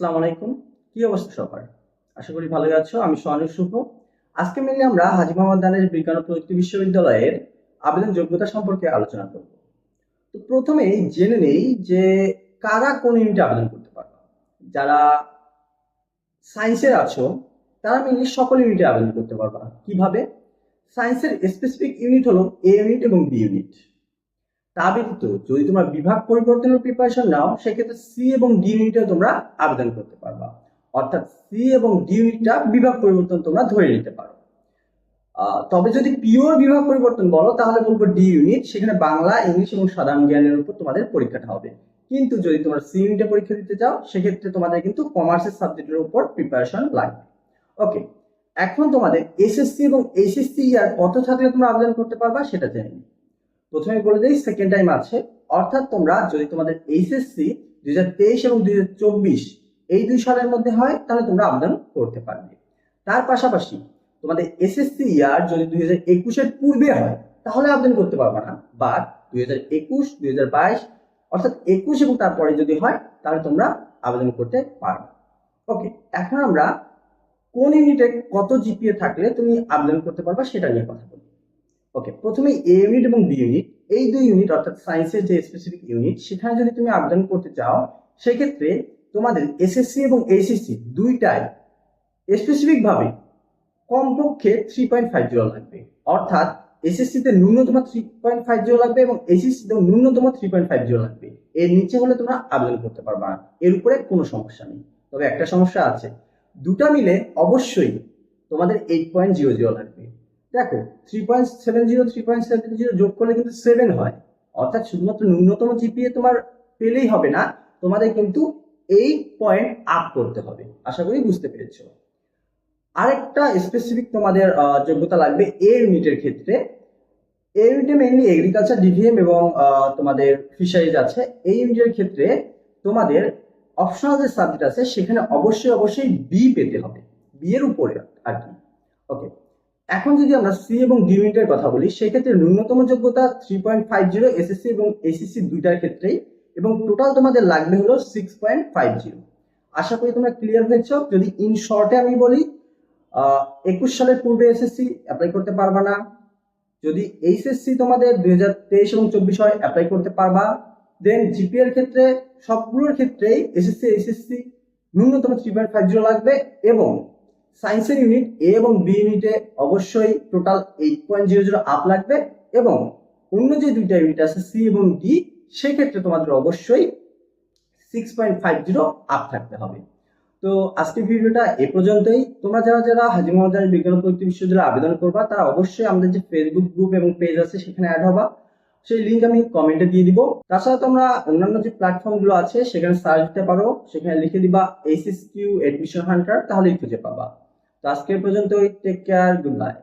আসসালামু আলাইকুম। কি অবস্থা সবার? আশা করি ভালোই আছো, আমি সোহানুর শুভ। আজকে মেনলি আমরা হাজি মোহাম্মদ দানের বিজ্ঞান ও প্রযুক্তি বিশ্ববিদ্যালয়ের আবেদন যোগ্যতা সম্পর্কে আলোচনা করব। তো প্রথমেই জেনে নেই যে কারা কোন ইউনিটে আবেদন করতে পারবে। যারা সায়েন্সের আছো, তারা মেনলি সকল ইউনিটে আবেদন করতে পারবা কীভাবে? সায়েন্সের স্পেসিফিক ইউনিট হলো এ ইউনিট এবং বি ইউনিট তা ব্যতীত যদি তোমরা বিভাগ পরিবর্তনের প্রিপারেশন নাও, সেক্ষেত্রে সি এবং ডি ইউনিটে তোমরা আবেদন করতে পারবা। অর্থাৎ সি এবং ডি ইউনিটটা বিভাগ পরিবর্তন তোমরা ধরে নিতে পারো। তবে যদি পিওর বিভাগ পরিবর্তন বলো, তাহলে বলব ডি ইউনিট সেখানে বাংলা, ইংলিশ এবং সাধারণ জ্ঞানের উপর তোমাদের পরীক্ষাটা হবে। কিন্তু যদি তোমরা সি ইউনিটে পরীক্ষা দিতে চাও, সেক্ষেত্রে তোমাদের কিন্তু কমার্সের সাবজেক্টের উপর প্রিপারেশন লাগবে। ওকে এখন তোমাদের এসএসসি এবং এইচএসসি ইয়ার কত থাকলে তোমরা আবেদন করতে পারবা, সেটা জেনে নিই। প্রথমে বলে দিই সেকেন্ড টাইম আছে। অর্থাৎ তোমরা যদি তোমাদের এইচএসসি দুই হাজার তেইশ এবং দুই হাজার চব্বিশ এই দুই সালের মধ্যে হয়, তাহলে তোমরা আবেদন করতে পারবে। তার পাশাপাশি তোমাদের এসএসসি ইয়ার যদি দুই হাজার একুশের পূর্বে হয়, তাহলে আবেদন করতে পারবে না। বাট দুই হাজার একুশ দুই হাজার বাইশ, অর্থাৎ একুশ এবং তারপরে যদি হয়, তাহলে তোমরা আবেদন করতে পারবে। ওকে এখন আমরা কোন ইউনিটে কত জিপিএ থাকলে তুমি আবেদন করতে পারবা সেটা নিয়ে কথা বলি। ওকে প্রথমে এ ইউনিট এবং বি ইউনিট এই দুই ইউনিট অর্থাৎ সায়েন্সের যে স্পেসিফিক ইউনিট সেখানে যদি তুমি আবেদন করতে চাও, সেক্ষেত্রে তোমাদের এসএসসি এবং এইচএসসি দুইটাই স্পেসিফিক ভাবে কমপক্ষে থ্রি পয়েন্ট ফাইভ জিরো লাগবে। অর্থাৎ এসএসসিতে ন্যূনতম থ্রি পয়েন্ট ফাইভ জিরো লাগবে এবং এইচএসসি তে ন্যূনতম থ্রি পয়েন্ট ফাইভ জিরো লাগবে। এর নিচে হলে তোমরা আবেদন করতে পারবে না এর উপরে কোনো সমস্যা নেই। তবে একটা সমস্যা আছে, দুটা মিলে অবশ্যই তোমাদের এইট পয়েন্ট জিরো জিরো লাগবে। দেখো three point seven zero three point seven zero যোগ করলে কিন্তু সেভেন হয়। অর্থাৎ শুধুমাত্র ন্যূনতম জিপিএ তোমার পেলেই হবে না, তোমাদের কিন্তু এই পয়েন্ট আপ করতে হবে। আশা করি বুঝতে পেরেছ। আরেকটা স্পেসিফিক তোমাদের যোগ্যতা লাগবে এ ইউনিটের ক্ষেত্রে। এ ইউনিটে মেইনলি এগ্রিকালচার ডিভিএম এবং তোমাদের ফিশারিজ আছে। এই ইউনিটের ক্ষেত্রে তোমাদের অপশনাল যে সাবজেক্ট আছে, সেখানে অবশ্যই অবশ্যই বি পেতে হবে। বি এর উপরে আর কি। ওকে এখন যদি আমরা সি এবং ডি ইউনিটের কথা বলি, সেক্ষেত্রে ন্যূনতম যোগ্যতা three point five zero SSC এবং এসএসসি দুইটার ক্ষেত্রেই এবং টোটাল তোমাদের লাগবে হলো সিক্স পয়েন্ট ফাইভ জিরো আশা করি তোমরা ক্লিয়ার হয়েছ। যদি ইন শর্টে আমি বলি একুশ সালের পূর্বে এসএসসি অ্যাপ্লাই করতে পারবা না। যদি এইচএসসি তোমাদের দুই হাজার তেইশ এবং চব্বিশ হয় অ্যাপ্লাই করতে পারবা। দেন জিপিএর ক্ষেত্রে, সবগুলোর ক্ষেত্রেই এসএসসি এইচএসসি ন্যূনতম থ্রি পয়েন্ট ফাইভ জিরো লাগবে এবং সায়েন্সের ইউনিট এ এবং বি ইউনিটে অবশ্যই total eight point zero zero up লাগবে এবং অন্য যে দুইটা ইউনিট আছে সি এবং ডি সেক্ষেত্রে তোমাদের অবশ্যই six point five zero up থাকতে হবে। তো আজকের ভিডিওটা এ পর্যন্তই। তোমরা যারা যারা হাজি মোহাম্মদ বিজ্ঞান প্রযুক্তি বিশ্ববিদ্যালয়ে আবেদন করবা, তারা অবশ্যই আমাদের যে ফেসবুক গ্রুপ এবং পেজ আছে, সেখানে অ্যাড হবা। সেই লিঙ্ক আমি কমেন্টে দিয়ে দিব। তাছাড়া তোমরা অন্যান্য যে প্ল্যাটফর্মগুলো আছে, সেখানে সার্চ দিতে পারো। সেখানে লিখে দিবা এইচএসকিউ এডমিশন হান্টার তাহলেই খুঁজে পাবা। তো আজকের পর্যন্ত টেক কেয়ার গুড বাই